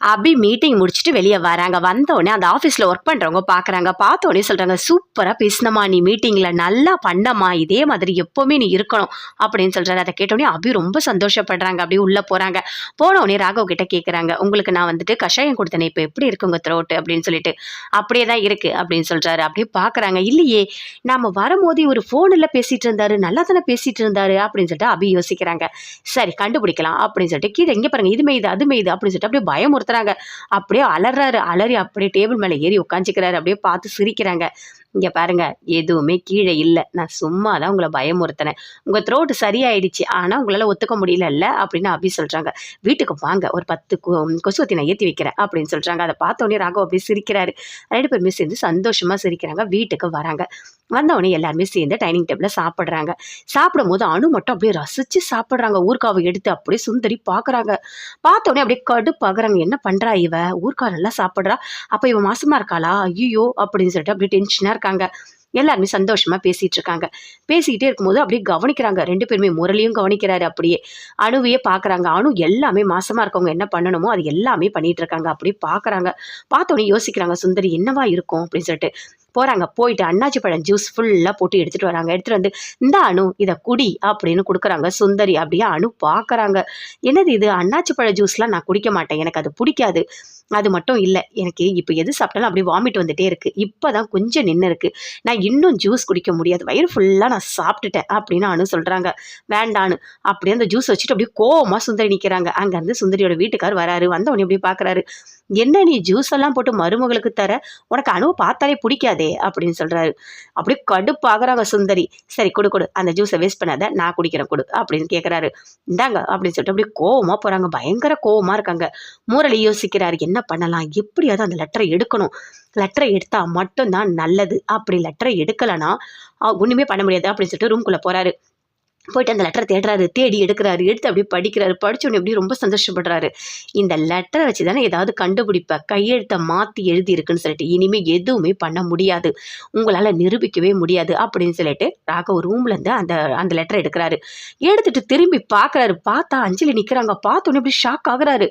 அபி meeting முடிச்சுட்டு வெளியே வராங்க. வந்தோடனே அந்த ஆஃபீஸில் ஒர்க் பண்ணுறவங்க பார்க்குறாங்க பார்த்தோடனே சொல்கிறாங்க சூப்பராக பேசினம்மா நீ மீட்டிங்கில் நல்லா பண்ணம்மா. இதே மாதிரி எப்போவுமே நீ இருக்கணும். அப்படின்னு சொல்கிறாரு அதை கேட்டோடனே அபி ரொம்ப சந்தோஷப்படுறாங்க. அப்படியே உள்ளே போகிறாங்க போனோடனே ராகவ் கிட்ட கேட்குறாங்க உங்களுக்கு நான் வந்துட்டு கஷாயம் கொடுத்தேனே. இப்போ எப்படி இருக்கு உங்கள் த்ரோட்டு அப்படின்னு சொல்லிட்டு. அப்படியே தான் இருக்குது அப்படின்னு சொல்கிறாரு அப்படியே பார்க்குறாங்க இல்லையே. நாம வரும்போது ஒரு ஃபோனில் பேசிகிட்டு இருந்தாரு. நல்லா தானே பேசிகிட்டு இருந்தாரு. அப்படின்னு சொல்லிட்டு அபி யோசிக்கிறாங்க. சரி கண்டுபிடிக்கலாம். அப்படின்னு சொல்லிட்டு கீழே எங்கே பாருங்க. இது மெய்து அது மெய்து. அப்படின்னு சொல்லிட்டு அப்படியே பயமுறுத்துறாங்க அப்படியே அலறாரு. அலறி அப்படியே டேபிள் மேலே ஏறி உட்காந்துக்கிறாரு அப்படியே பார்த்து சிரிக்கிறாங்க. இங்கே பாருங்கள் எதுவுமே கீழே இல்லை. நான் சும்மா தான் உங்களை பயமுறுத்தினேன். உங்கள் த்ரோட்டு சரியாயிடுச்சு ஆனால் உங்களால் ஒத்துக்க முடியலல்ல அப்படின்னு அபி சொல்கிறாங்க வீட்டுக்கு வாங்க ஒரு பத்து கொ- கொசுவத்தி நான் ஏற்றி வைக்கிறேன் அப்படின்னு சொல்கிறாங்க அதை பார்த்தோன்னே ராகவ் அப்படியே சிரிக்கிறாரு. ரெண்டு பேருமே சேர்ந்து சந்தோஷமாக சிரிக்கிறாங்க. வீட்டுக்கு வராங்க. வந்தவொடனே எல்லாருமே சேர்ந்து டைனிங் டேபிளில் சாப்பிட்றாங்க. சாப்பிடும்போது அணு மட்டும் அப்படியே ரசித்து சாப்பிட்றாங்க. ஊர்காவை எடுத்து அப்படியே சுந்தரி பார்க்குறாங்க பார்த்தோன்னே அப்படியே கடுப்பாகிறாங்க என்ன பண்ணுறா இவ? ஊர்கா நல்லா சாப்பிட்றா. அப்போ இவன் மாசமாக இருக்காளா? ஐயோ அப்படின்னு சொல்லிட்டு அப்படியே டென்ஷனாக இருக்காங்க. எல்லாருமே சந்தோஷமா பேசிட்டு இருக்காங்க பேசிக்கிட்டே இருக்கும்போது அப்படியே கவனிக்கிறாங்க. ரெண்டு பேருமே முரளியும் கவனிக்கிறாரு அப்படியே. அணுவையே பாக்குறாங்க. அணு எல்லாமே மாசமா இருக்கவங்க என்ன பண்ணணுமோ அது எல்லாமே பண்ணிட்டு இருக்காங்க அப்படியே பாக்குறாங்க. பார்த்தோன்னே யோசிக்கிறாங்க. சுந்தரி என்னவா இருக்கும்? அப்படின்னு சொல்லிட்டு. போகிறாங்க போயிட்டு அண்ணாச்சி பழம் ஜூஸ் ஃபுல்லாக போட்டு எடுத்துட்டு வராங்க. எடுத்துட்டு வந்து இந்த அணு இதை குடி அப்படின்னு கொடுக்குறாங்க. சுந்தரி அப்படியே அணு பார்க்குறாங்க என்னது இது? அண்ணாச்சி பழ ஜூஸ்லாம் நான் குடிக்க மாட்டேன். எனக்கு அது பிடிக்காது. அது மட்டும் இல்லை. எனக்கு இப்போ எது சாப்பிட்டாலும் அப்படியே வாமிட் வந்துட்டே இருக்குது இப்போ தான் கொஞ்சம் நின்று இருக்குது நான் இன்னும் ஜூஸ் குடிக்க முடியாது. வயிறு ஃபுல்லாக நான் சாப்பிட்டுட்டேன் அப்படின்னு அனு சொல்கிறாங்க வேண்டான்னு அப்படியே அந்த ஜூஸ் வச்சுட்டு அப்படியே கோவமாக சுந்தரி நிற்கிறாங்க அங்கேருந்து சுந்தரியோட வீட்டுக்கார் வராரு. வந்தவொடனே அப்படியே பார்க்குறாரு என்ன நீ ஜூஸ் எல்லாம் போட்டு மருமகளுக்கு தர? உனக்கு அணுவை பார்த்தாலே பிடிக்காது. அப்படின்னு சொல்கிறாரு அப்படியே கடுப்பாகிறாங்க சுந்தரி சரி கொடு கொடு அந்த ஜூஸை வேஸ்ட் பண்ணாத நான் குடிக்கிறேன் கொடு அப்படின்னு கேட்குறாரு இந்தாங்க அப்படின்னு சொல்லிட்டு அப்படியே கோவமா போகிறாங்க பயங்கர கோவமா இருக்காங்க. முரளி யோசிக்கிறாரு என்ன பண்ணலாம்? எப்படியாவது அந்த லெட்டரை எடுக்கணும். லெட்டரை எடுத்தா மட்டும்தான் நல்லது. அப்படி லெட்டரை எடுக்கலைன்னா ஒன்றுமே பண்ண முடியாது அப்படின்னு சொல்லிட்டு ரூம்குள்ளே போகிறாரு போயிட்டு அந்த லெட்டரை தேடுறாரு தேடி எடுக்கிறாரு எடுத்து அப்படியே படிக்கிறாரு. படித்தோடனே அப்படியே ரொம்ப சந்தோஷப்படுறாரு. இந்த லெட்டரை வச்சு தானே ஏதாவது கண்டுபிடிப்ப கையெழுத்தை மாற்றி எழுதி இருக்குன்னு சொல்லிட்டு இனிமேல் எதுவுமே பண்ண முடியாது. உங்களால் நிரூபிக்கவே முடியாது அப்படின்னு சொல்லிட்டு ராகவ் ரூம்லேருந்து அந்த அந்த லெட்டரை எடுக்கிறாரு. எடுத்துட்டு திரும்பி பார்க்குறாரு பார்த்தா அஞ்சலி நிற்கிறாங்க பார்த்தோன்னே அப்படியே ஷாக் ஆகுறாரு.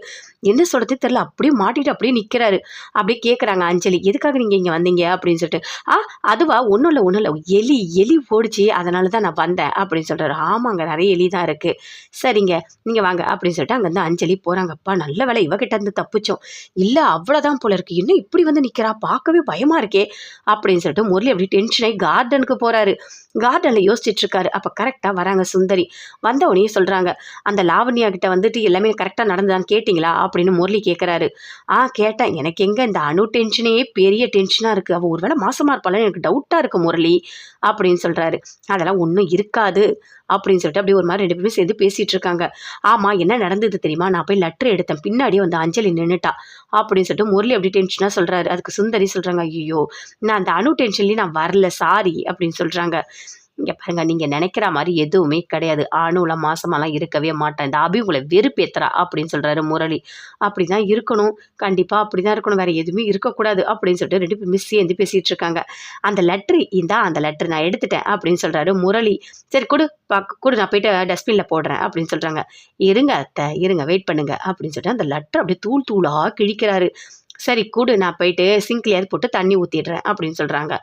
என்ன சொல்கிறது தெரில அப்படியே மாட்டிட்டு அப்படியே நிற்கிறாரு அப்படியே கேட்குறாங்க அஞ்சலி எதுக்காக நீங்கள் இங்கே வந்தீங்க? அப்படின்னு சொல்லிட்டு ஆ அதுவா? ஒன்றும் இல்லை ஒன்றும் இல்லை. எலி எலி ஓடிச்சு. அதனால தான் நான் வந்தேன். அப்படின்னு சொல்கிறாரு ஆமாங்க நிறைய எலி தான் இருக்குது சரிங்க நீங்கள் வாங்க அப்படின்னு சொல்லிட்டு அங்கேருந்து அஞ்சலி போகிறாங்கப்பா நல்ல வேலை இவகிட்ட இருந்து தப்பிச்சோம். இல்லை அவ்வளோதான் போல இருக்குது இன்னும் இப்படி வந்து நிற்கிறா பார்க்கவே பயமாக இருக்கே அப்படின்னு சொல்லிட்டு முரளி அப்படி டென்ஷன் ஆகி கார்டனுக்கு போகிறாரு கார்டனில் யோசிச்சுட்டு இருக்காரு. அப்போ கரெக்டாக வராங்க சுந்தரி. வந்த உடனே சொல்கிறாங்க அந்த லாவண்யா கிட்ட வந்துட்டு எல்லாமே கரெக்டாக நடந்ததான்னு கேட்டிங்களா? அப்படின்னு முரளி கேட்குறாரு ஆ கேட்டேன். எனக்கு எங்கே இந்த அணு டென்ஷனே பெரிய டென்ஷனாக இருக்குது அவள் ஒருவேளை மாசமாக இருப்பாளன்னு எனக்கு டவுட்டாக இருக்குது முரளி அப்படின்னு சொல்கிறாரு அதெல்லாம் ஒன்றும் இருக்காது. அப்படின்னு சொல்லிட்டு அப்படியே ஒரு மாதிரி ரெண்டு பேரும் சேர்ந்து பேசிகிட்டு இருக்காங்க. ஆமாம் என்ன நடந்தது தெரியுமா? நான் போய் லெட்டர் எடுத்தேன். பின்னாடியே வந்து அஞ்சலி நின்றுட்டா அப்படின்னு சொல்லிட்டு முரளி அப்படி டென்ஷனாக சொல்கிறாரு அதுக்கு சுந்தரி சொல்கிறாங்க ஐயோ நான் அந்த அணு டென்ஷன்லேயும் நான் வரல சாரி அப்படின்னு சொல்கிறாங்க இங்கே பாருங்க நீங்கள் நினைக்கிற மாதிரி எதுவுமே கிடையாது. அணுலாம் மாசமாலாம் இருக்கவே மாட்டேன். இந்த அபி உங்களை வெறுப்பேத்துறா அப்படின்னு சொல்கிறாரு முரளி. அப்படி தான் இருக்கணும். கண்டிப்பாக அப்படி தான் இருக்கணும். வேறு எதுவுமே இருக்கக்கூடாது அப்படின்னு சொல்லிட்டு ரெண்டு பேரும் மிஸ் சேர்ந்து பேசிகிட்டு இருக்காங்க. அந்த லெட்ரு இந்தா அந்த லெட்ரு நான் எடுத்துட்டேன் அப்படின்னு சொல்கிறாரு முரளி. சரி கொடு. பா கொடு. நான் போயிட்டு டஸ்ட்பினில் போடுறேன் அப்படின்னு சொல்கிறாங்க இருங்க அத்தை இருங்க. வெயிட் பண்ணுங்க அப்படின்னு சொல்லிட்டு அந்த லெட்டர் அப்படியே தூள் தூளாக கிழிக்கிறாரு. சரி கொடு நான் போயிட்டு சிங்க்லையாவது போட்டு தண்ணி ஊற்றிடுறேன் அப்படின்னு சொல்கிறாங்க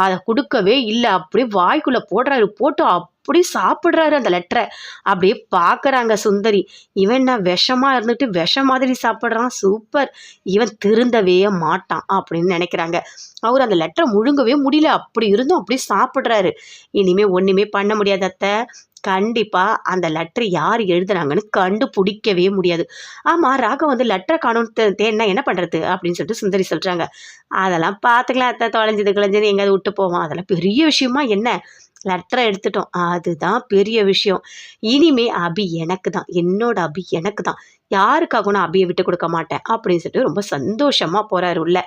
அதை கொடுக்கவே இல்லை. அப்படியே வாய்க்குள்ளே போடுறாரு. போட்டு அப்படியே சாப்பிட்றாரு அந்த லெட்டரை அப்படியே பார்க்குறாங்க சுந்தரி. இவன் என்ன விஷமாக இருந்துட்டு விஷம் மாதிரி சாப்பிட்றான். சூப்பர் இவன் திருந்தவே மாட்டான் அப்படின்னு நினைக்கிறாங்க. அவர் அந்த லெட்டரை முழுங்கவே முடியல. அப்படி இருந்தும் அப்படியே சாப்பிட்றாரு. இனிமேல் ஒன்றுமே பண்ண முடியாத அத்தை. கண்டிப்பாக அந்த லெட்டர் யார் எழுதுனாங்கன்னு கண்டுபிடிக்கவே முடியாது. ஆமாம் ராகம் வந்து லெட்டரை காணும் தேன்னா என்ன பண்ணுறது அப்படின்னு சொல்லிட்டு சுந்தரி சொல்கிறாங்க அதெல்லாம் பார்த்துக்கலாம் அத்தை தொலைஞ்சது கிளைஞ்சது எங்கேயாவது விட்டு போவோம். அதெல்லாம் பெரிய விஷயமா என்ன? லெட்டரை எடுத்துட்டோம். அதுதான் பெரிய விஷயம். இனிமே அபி எனக்கு தான். என்னோட அபி எனக்கு தான். யாருக்காகவும் நான் அபியை விட்டு கொடுக்க மாட்டேன் அப்படின்னு சொல்லிட்டு ரொம்ப சந்தோஷமாக போகிறாரு உள்ள.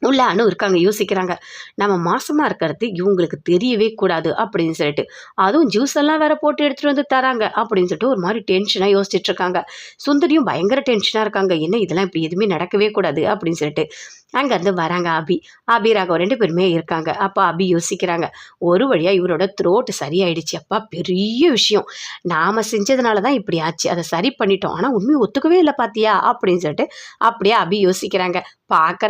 உள்ள அணு இருக்காங்க யோசிக்கிறாங்க. நம்ம மாசமாக இருக்கிறது இவங்களுக்கு தெரியவே கூடாது அப்படின்னு சொல்லிட்டு. அதுவும் ஜூஸ் எல்லாம் வேற போட்டு எடுத்துகிட்டு வந்து தராங்க அப்படின்னு சொல்லிட்டு ஒரு மாதிரி டென்ஷனாக யோசிச்சுட்டு இருக்காங்க. சுந்தரியும் பயங்கர டென்ஷனாக இருக்காங்க. என்ன இதெல்லாம் இப்படி எதுவுமே நடக்கவே கூடாது அப்படின்னு சொல்லிட்டு. அங்கேருந்து வராங்க அபி. அபி ராகவ் ரெண்டு பேருமே இருக்காங்க. அப்போ அபி யோசிக்கிறாங்க ஒரு வழியாக இவரோட த்ரோட்டு சரியாயிடுச்சு. அப்பா பெரிய விஷயம். நாம் செஞ்சதுனால தான் இப்படி ஆச்சு. அதை சரி பண்ணிட்டோம். ஆனால் உண்மையை ஒத்துக்கவே இல்லை பார்த்தியா அப்படின்னு சொல்லிட்டு அப்படியே அபி யோசிக்கிறாங்க. பார்க்குற